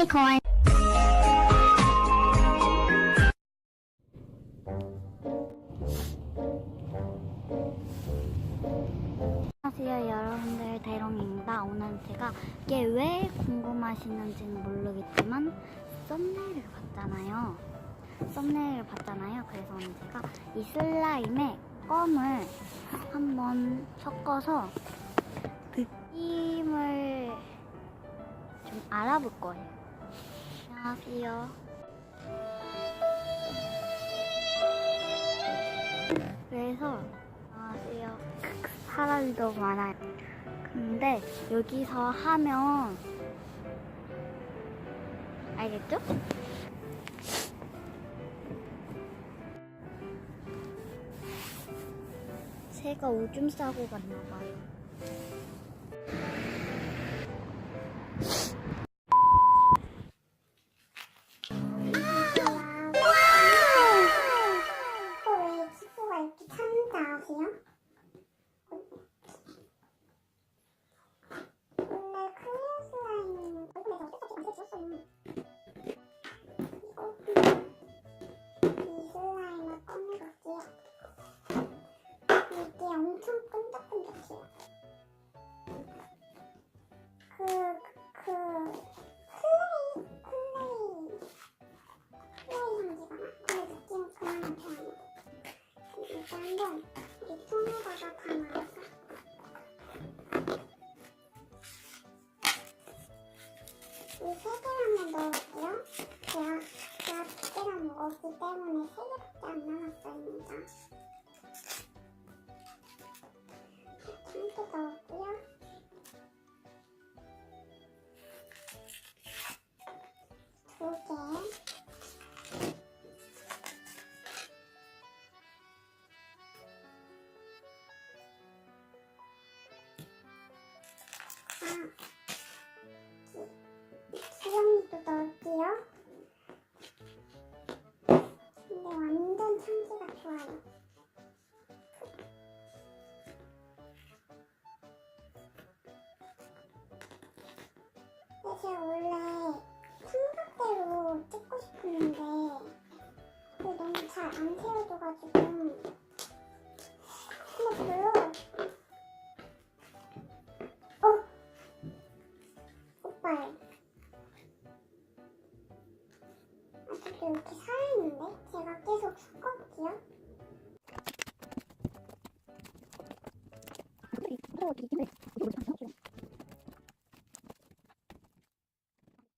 유니콘 안녕하세요 여러분들. 대롱입니다. 오늘 제가 이게 왜 궁금하시는지는 모르겠지만 썸네일을 봤잖아요. 썸네일을 봤잖아요. 그래서 제가 이 슬라임에 껌을 한번 섞어서 느낌을 좀 알아볼 거예요 안녕하세요 그래서 안녕하세요 너무 많아요 근데 여기서 하면 알겠죠? 새가 오줌 싸고 갔나 봐요. 한번 이 통에다가 담아서 이세 개만 넣을게요. 제가 제가 두 개만 먹었기 때문에 세 개밖에 안 남았습니다. 이렇게 넣었 수영이도 넣을게요. 근데 완전 향기가 좋아요. 사실 원래 삼각대로 찍고 싶었는데 너무 잘 안 세워져가지고 아직도 이렇게 살아있는데? 제가 계속 섞었지요? 이